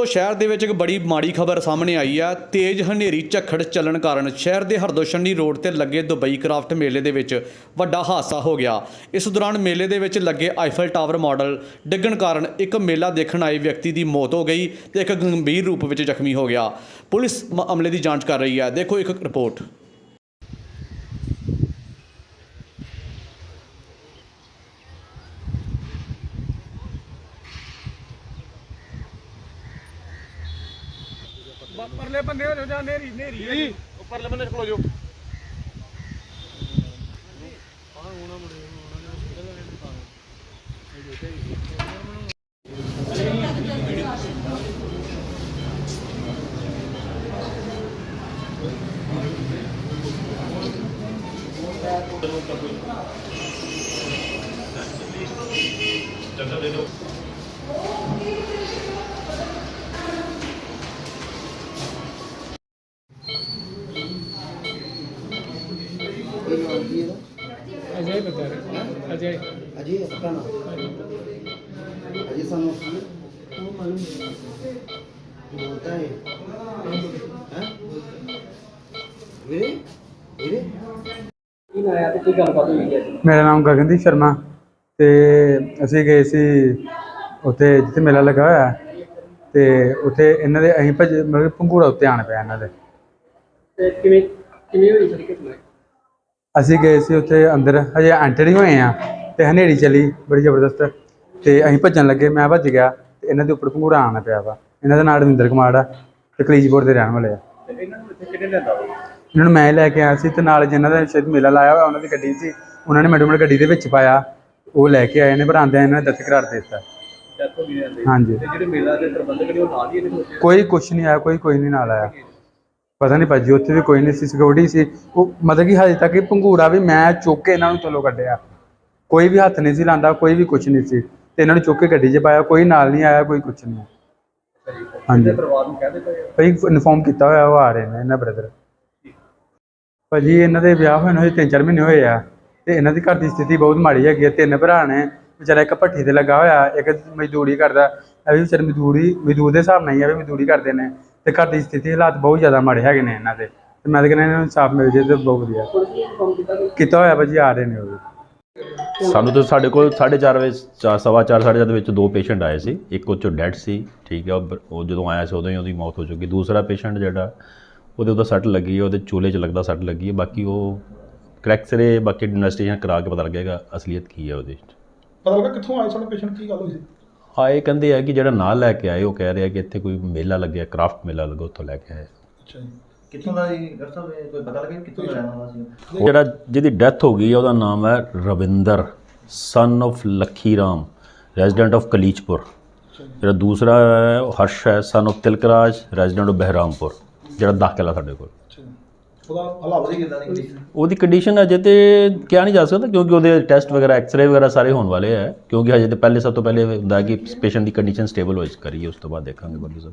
ਤੋ ਸ਼ਹਿਰ ਦੇ ਵਿੱਚ ਇੱਕ ਬੜੀ ਮਾੜੀ ਖਬਰ ਸਾਹਮਣੇ ਆਈ ਆ। ਤੇਜ਼ ਹਨੇਰੀ ਝੱਖੜ ਚੱਲਣ ਕਾਰਨ ਸ਼ਹਿਰ ਦੇ ਹਰਦੋਸ਼ਨੀ ਰੋਡ ਤੇ ਲੱਗੇ ਦੁਬਈ ਕਰਾਫਟ ਮੇਲੇ ਦੇ ਵਿੱਚ ਵੱਡਾ ਹਾਦਸਾ ਹੋ ਗਿਆ। ਇਸ ਦੌਰਾਨ ਮੇਲੇ ਦੇ ਵਿੱਚ ਲੱਗੇ ਆਈਫਲ ਟਾਵਰ ਮਾਡਲ ਡਿੱਗਣ ਕਾਰਨ ਇੱਕ ਮੇਲਾ ਦੇਖਣ ਆਏ ਵਿਅਕਤੀ ਦੀ ਮੌਤ ਹੋ ਗਈ ਤੇ ਇੱਕ ਗੰਭੀਰ ਰੂਪ ਵਿੱਚ ਜ਼ਖਮੀ ਹੋ ਗਿਆ। ਪੁਲਿਸ ਮਾਮਲੇ ਦੀ ਜਾਂਚ ਕਰ ਰਹੀ ਹੈ। ਦੇਖੋ ਇੱਕ ਰਿਪੋਰਟ। ਪਰਲੇ ਬੰਦੇ ਹੋ ਜਾਂ ਨੇਰੀ ਨੇਰੀ ਪਰਲੇ ਬੰਦੇ ਖਲੋ ਜਾਓ। ਅਜੇ ਬਤਾ ਰਹੇ ਮੇਰਾ ਨਾਮ ਗਗਨਦੀਪ ਸ਼ਰਮਾ ਤੇ ਅਸੀਂ ਗਏ ਸੀ ਉੱਥੇ ਜਿੱਥੇ ਮੇਲਾ ਲੱਗਾ ਹੋਇਆ ਤੇ ਉੱਥੇ ਇਹਨਾਂ ਦੇ ਅਸੀਂ ਭਜ ਮਤਲਬ ਪੰਗੂੜਾ ਉੱਤੇ ਆਣ ਪਿਆ ਇਹਨਾਂ ਦੇ। ਤੇ ਕਿਵੇਂ ਕਿਵੇਂ ਹੋਈ ਸਰ ਕਿਸਮਤ ਅਸੀਂ ਗਏ ਸੀ ਉੱਥੇ ਅੰਦਰ ਹਜੇ ਐਂਟਰ ਹੀ ਹੋਏ ਆ ਤੇ ਹਨੇਰੀ ਚਲੀ ਬੜੀ ਜ਼ਬਰਦਸਤ ਤੇ ਅਸੀਂ ਭੱਜਣ ਲੱਗੇ ਮੈਂ ਭੱਜ ਗਿਆ ਤੇ ਇਹਨਾਂ ਦੇ ਉੱਪਰ ਪੰਘੂੜਾ ਆਣ ਪਿਆ ਵਾ। ਇਹਨਾਂ ਦਾ ਨਾਮ ਰਵਿੰਦਰ ਕੁਮਾਰ ਆ ਤੇ ਕਲੀਜਪੁਰ ਦੇ ਰਹਿਣ ਵਾਲੇ ਆ। ਇਹਨਾਂ ਨੂੰ ਇੱਥੇ ਕਿਹਨੇ ਲੈਂਦਾ ਇਹਨਾਂ ਨੂੰ ਮੈਂ ਲੈ ਕੇ ਆਇਆ ਸੀ ਤੇ ਨਾਲ ਜਿਨ੍ਹਾਂ ਦਾ ਸ਼ਾਇਦ ਮੇਲਾ ਲਾਇਆ ਹੋਇਆ ਉਹਨਾਂ ਦੀ ਗੱਡੀ ਸੀ। ਉਹਨਾਂ ਨੇ ਮੈਡਮ ਗੱਡੀ ਦੇ ਵਿੱਚ ਪਾਇਆ ਉਹ ਲੈ ਕੇ ਆਏ ਨੇ ਪਰ ਆਂਦਿਆਂ ਇਹਨਾਂ ਨੇ ਦਸਤ ਕਰਾਰ ਦੇ ਦਿੱਤਾ। ਡੈਥ ਹੋ ਗਈ ਹਾਂਜੀ। ਤੇ ਜਿਹੜੇ ਮੇਲਾ ਦੇ ਪ੍ਰਬੰਧਕ ਨੇ ਉਹ ਨਾਲ ਹੀ ਇਹਦੇ ਵਿੱਚ ਕੋਈ ਕੁਛ ਨਹੀਂ ਆਇਆ ਕੋਈ ਕੋਈ ਨਹੀਂ ਨਾਲ ਆਇਆ। ਪਤਾ ਨਹੀਂ ਭਾਜੀ ਉੱਥੇ ਵੀ ਕੋਈ ਨਹੀਂ ਸੀ ਸਿਕਿਉਰਿਟੀ ਸੀ। ਉਹ ਮਤਲਬ ਕਿ ਹਜੇ ਤੱਕ ਇਹ ਪੰਘੂੜਾ ਵੀ ਮੈਂ ਚੁੱਕ ਕੇ ਇਹਨਾਂ ਨੂੰ ਚਲੋ ਕੱਢਿਆ। ਕੋਈ ਵੀ ਹੱਥ ਨਹੀਂ ਸੀ ਲਾਂਦਾ ਕੋਈ ਵੀ ਕੁਛ ਨਹੀਂ ਸੀ। ਤੇ ਇਹਨਾਂ ਨੂੰ ਚੁੱਕ ਕੇ ਗੱਡੀ 'ਚ ਪਾਇਆ ਕੋਈ ਨਾਲ ਨਹੀਂ ਆਇਆ ਕੋਈ ਕੁਛ ਨਹੀਂ। ਹਾਂਜੀ। ਪਰਿਵਾਰ ਨੂੰ ਭਾਈ ਇਨਫੋਰਮ ਕੀਤਾ ਹੋਇਆ ਉਹ ਆ ਰਹੇ ਨੇ ਇਹਨਾਂ ਬ੍ਰਦਰ ਭਾਜੀ ਇਹਨਾਂ ਦੇ ਵਿਆਹ ਹੋਏ ਨੂੰ ਹਜੇ ਤਿੰਨ ਚਾਰ ਮਹੀਨੇ ਹੋਏ ਆ। ਤੇ ਇਹਨਾਂ ਦੀ ਘਰ ਦੀ ਸਥਿਤੀ ਬਹੁਤ ਮਾੜੀ ਹੈਗੀ ਤਿੰਨ ਭਰਾ ਨੇ। ਵਿਚਾਰਾ ਇੱਕ ਭੱਠੀ ਤੇ ਲੱਗਾ ਹੋਇਆ ਇੱਕ ਮਜ਼ਦੂਰੀ ਕਰਦਾ। ਇਹ ਵੀ ਵਿਚਾਰੇ ਮਜ਼ਦੂਰੀ ਮਜ਼ਦੂਰ ਦੇ ਹਿਸਾਬ ਨਾਲ ਹੀ ਆ ਵੀ ਮਜ਼ਦੂਰੀ ਕਰਦੇ ਨੇ। ਤੇ ਘਰ ਦੀ ਸਥਿਤੀ ਹਾਲਾਤ ਬਹੁਤ ਜ਼ਿਆਦਾ ਮਾੜੇ ਹੈਗੇ ਨੇ ਇਹਨਾਂ ਦੇ। ਤੇ ਮੈਂ ਤਾਂ ਕਹਿੰਦਾ ਇਹਨਾਂ ਨੂੰ ਇਨਸਾਫ ਮਿਲ ਜੇ ਤੇ ਬਹੁਤ ਵਧੀਆ। ਕੀਤਾ ਹੋਇਆ ਭਾਜੀ ਆ ਰਹੇ ਨੇ ਉਹ ਸਾਨੂੰ ਤਾਂ ਸਾਡੇ ਕੋਲ 4:30 ਵਜੇ ਚਾ- ਸਵਾ ਚਾਰ ਸਾਢੇ ਚਾਰ ਦੇ ਵਿੱਚ ਦੋ ਪੇਸ਼ੈਂਟ ਆਏ ਸੀ। ਇੱਕ ਉਹ 'ਚੋਂ ਡੈਡ ਸੀ ਠੀਕ ਹੈ ਉਹ ਜਦੋਂ ਆਇਆ ਸੀ ਉਦੋਂ ਹੀ ਉਹਦੀ ਮੌਤ ਹੋ ਚੁੱਕੀ। ਦੂਸਰਾ ਪੇਸ਼ੈਂਟ ਜਿਹੜਾ ਉਹਦੇ ਉਹਦਾ ਸੱਟ ਲੱਗੀ ਹੈ ਉਹਦੇ ਚੂਲੇ 'ਚ ਲੱਗਦਾ ਸੱਟ ਲੱਗੀ ਹੈ ਬਾਕੀ ਉਹ ਕਰੈਕਟ ਸਰੇ ਬਾਕੀ ਇਨਵੈਸਟੀਗੇਸ਼ਨ ਕਰਾ ਕੇ ਪਤਾ ਲੱਗੇਗਾ ਅਸਲੀਅਤ ਕੀ ਹੈ ਉਹਦੇ 'ਚ। ਪਤਾ ਲੱਗਾ ਕਿੱਥੋਂ ਆਏ ਸਾਡੇ ਪੇਸ਼ੈਂਟ ਕੀ ਗੱਲ ਹੋਈ ਸੀ? ਆਏ ਕਹਿੰਦੇ ਆ ਕਿ ਜਿਹੜਾ ਨਾਲ ਲੈ ਕੇ ਆਏ ਉਹ ਕਹਿ ਰਿਹਾ ਕਿ ਇੱਥੇ ਕੋਈ ਮੇਲਾ ਲੱਗਿਆ ਕਰਾਫਟ ਮੇਲਾ ਲੱਗਾ ਉੱਥੋਂ ਲੈ ਕੇ ਆਏ। ਜਿਹੜਾ ਜਿਹਦੀ ਡੈਥ ਹੋ ਗਈ ਉਹਦਾ ਨਾਮ ਹੈ Ravinder son of Lakhi Ram resident of Kalichpur ਜਿਹੜਾ ਦੂਸਰਾ ਹਰਸ਼ ਹੈ son of Tilakraj resident of Behrampur ਜਿਹੜਾ ਦਾਖਲਾ ਸਾਡੇ ਕੋਲ। ਉਹਦੀ ਕੰਡੀਸ਼ਨ ਅਜੇ ਤੇ ਕਿਹਾ ਨਹੀਂ ਜਾ ਸਕਦਾ, ਕਿਉਂਕਿ ਉਹਦੇ ਟੈਸਟ ਵਗੈਰਾ ਐਕਸਰੇ ਵਗੈਰਾ ਸਾਰੇ ਹੋਣ ਵਾਲੇ ਆ। ਕਿਉਂਕਿ ਅਜੇ ਤੇ ਪਹਿਲੇ ਸਭ ਤੋਂ ਪਹਿਲੇ ਹੁੰਦਾ ਕਿ ਪੇਸ਼ੈਂਟ ਦੀ ਕੰਡੀਸ਼ਨ ਸਟੇਬਲ ਹੋਈ ਕਰੀਏ ਉਸ ਤੋਂ ਬਾਅਦ ਦੇਖਾਂਗੇ ਬਾਕੀ ਸਭ।